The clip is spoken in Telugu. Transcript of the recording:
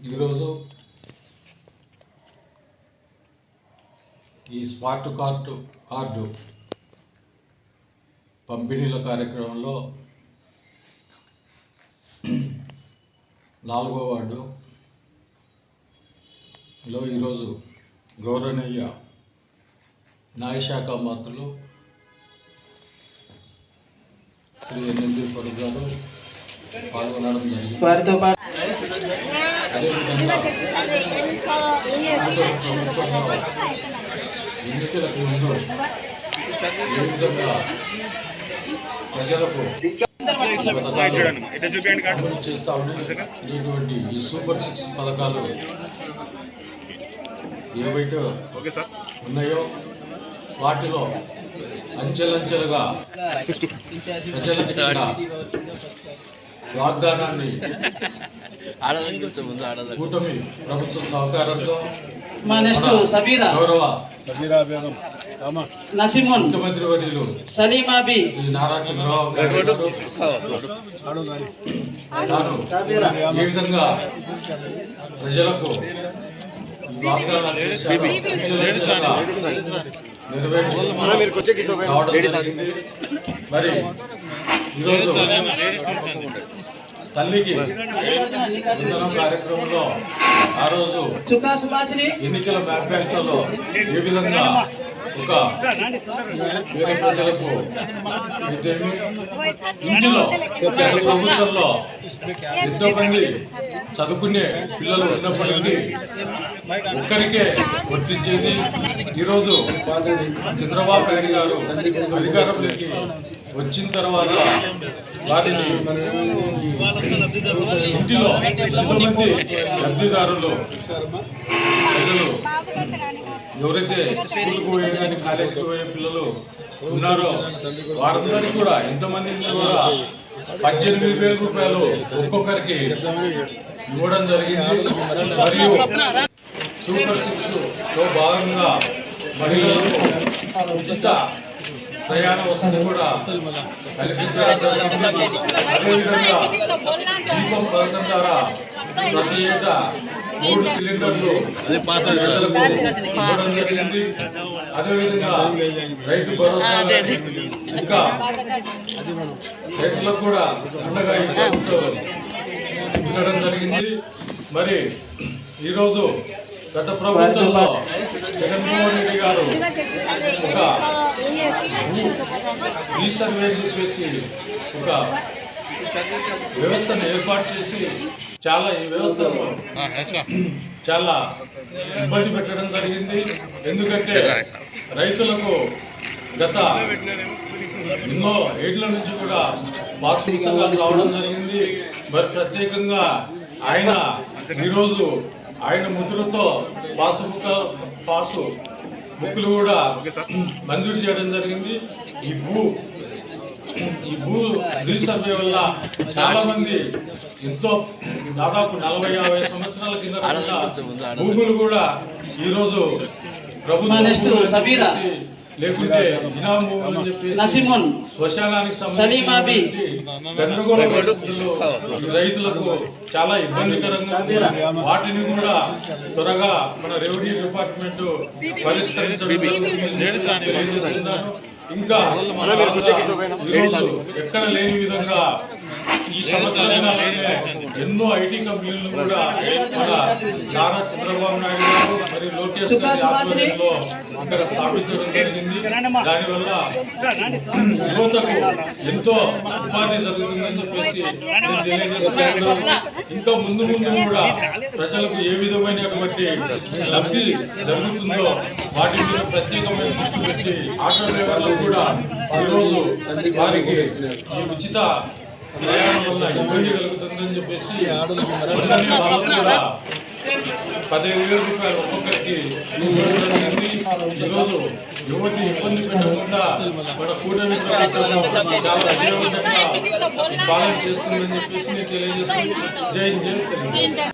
ఈరోజు ఈ స్మార్ట్ కార్డు కార్డు పంపిణీల కార్యక్రమంలో నాలుగో వార్డులో ఈరోజు గౌరవనీయ న్యాయశాఖ మంత్రులు శ్రీ ఎన్ఎండి ఫరూక్ గారు పాల్గొనడం జరిగింది. అదేవిధంగా ఎన్నికలకు ముందు ఏ విధంగా ప్రజలకు చేస్తామని ఇటువంటి ఈ సూపర్ సిక్స్ పథకాలు ఏవైతే ఉన్నాయో వాటిలో అంచెలంచెలుగా ప్రజలకు ఇచ్చిన వాగ్దానాన్ని కూటమి ప్రభుత్వం సహకారంతో గౌరవ నసిమున్ ముఖ్యమంత్రి వర్యులు నారా చంద్రబాబు ఏ విధంగా ప్రజలకు నెరవేర్చి. మరి ఈరోజు తల్లికి వందనం కార్యక్రమంలో ఆ రోజు ఎన్నికల మేనిఫెస్టోలో ఏ విధంగా ఒక వేరే ప్రజలకు ప్రభుత్వంలో ఎంతో మంది చదువుకునే పిల్లలు ఉన్నప్పటికీ ఒక్కరికే వర్తించేది ఈరోజు చంద్రబాబు నాయుడు గారు అధికారంలోకి వచ్చిన తర్వాత వారిని ఇంటిలో ఎంతోమంది లబ్ధిదారులు ప్రజలు ఎవరైతే స్కూల్కి పోయే కానీ కాలేజీకి పోయే పిల్లలు ఉన్నారో వారందరికీ కూడా ఎంతమంది కూడా పద్దెనిమిది వేల రూపాయలు ఒక్కొక్కరికి ఇవ్వడం జరిగింది. మరియు సూపర్ సిక్స్లో భాగంగా మహిళలకు ఉచిత ప్రయాణ వసతి కూడా కల్పించడం జరిగింది. అదేవిధంగా దీపం పథకం ద్వారా ప్రతి ఏటా మూడు సిలిండర్లు అదేవిధంగా రైతు భరోసా ఇంకా రైతులకు కూడా అండగా ఈ ప్రభుత్వం ఉండడం జరిగింది. మరి ఈరోజు గత ప్రభుత్వంలో జగన్మోహన్ రెడ్డి గారు ఒక రీసర్వే చెప్పేసి ఒక వ్యవస్థను ఏర్పాటు చేసి చాలా ఈ వ్యవస్థను చాలా ఇబ్బంది పెట్టడం జరిగింది. ఎందుకంటే రైతులకు గత ఎన్నో ఏళ్ళ నుంచి కూడా పాస్ పుస్తకాలు రావడం జరిగింది. మరి ప్రత్యేకంగా ఆయన ఈరోజు ఆయన ముద్రతో పాసు బుక్క పాసు బుక్కులు కూడా మంజూరు చేయడం జరిగింది. ఈ భూ ఈ భూ రీసర్వే వల్ల చాలా మంది ఎంతో దాదాపు నలభై యాభై సంవత్సరాల కింద భూములు కూడా ఈరోజు ప్రభుత్వం లేకుంటే అని చెప్పేసి శ్మశానానికి. సంబంధించి గందరగోళ రైతులకు చాలా ఇబ్బందికరంగా. వాటిని కూడా త్వరగా మన రెవెన్యూ డిపార్ట్మెంట్ పరిష్కరించడం తెలియజేస్తున్నాను. ఇంకా ఎక్కడ లేని విధంగా ఈ సంవత్సరం ఎన్నో ఐటీ కంపెనీలు కూడా మన నారా చంద్రబాబు నాయుడు గారు మరియు లోకేష్ గారి ఆధ్వర్యంలో ఇక్కడ స్థాపించడం జరిగింది. దానివల్ల యువతకు ఎంతో ఉపాధి జరుగుతుందని చెప్పేసి నేను తెలియజేస్తున్నాను. ఇంకా ముందు ముందు కూడా ప్రజలకు ఏ విధమైనటువంటి లబ్ధి జరుగుతుందో వాటి మీద ప్రత్యేకమైన దృష్టి పెట్టి ఆటో డ్రైవర్లకు కూడా ఈరోజు వారికి ఈ ఉచిత ప్రయాణం వల్ల ఇబ్బంది కలుగుతుందని చెప్పేసి పదిహేను వేల రూపాయలు ఒక్కొక్కరికి. ఇవ్వడం జరిగింది. ఈరోజు యువతిని ఇబ్బంది పెట్టకుండా మన కూటమి ప్రభుత్వం చాలా విజయవంతంగా ఈ పాలన చేస్తుందని చెప్పేసి నేను తెలియజేస్తున్నాను జై జై